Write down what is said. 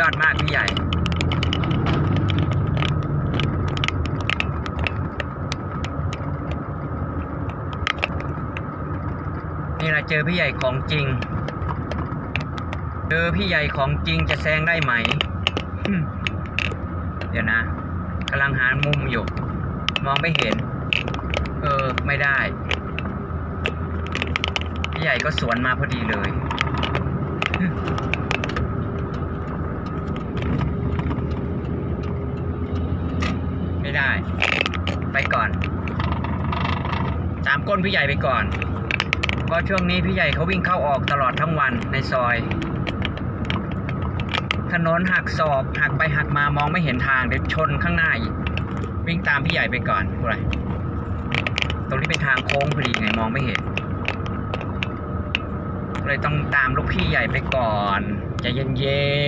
ยอดมากพี่ใหญ่ นี่แหละเจอพี่ใหญ่ของจริง เจอพี่ใหญ่ของจริงจะแซงได้ไหมอืมเดี๋ยวนะกำลังหามุมอยู่ มองไม่เห็น เออ ไม่ได้ พี่ใหญ่ก็สวนมาพอดีเลย ไม่ได้ ไปก่อน ตามก้นพี่ใหญ่ไปก่อน เพราะช่วงนี้พี่ใหญ่เขาวิ่งเข้าออกตลอดทั้งวันในซอย ถนนหักศอกหักไปหักมามองไม่เห็นทางเดี๋ยวชนข้างหน้าอีกวิ่งตามพี่ใหญ่ไปก่อนอะไรตรงนี้เป็นทางโค้งพอดีไงมองไม่เห็นเลยต้องตามลูกพี่ใหญ่ไปก่อนใจเย็นๆ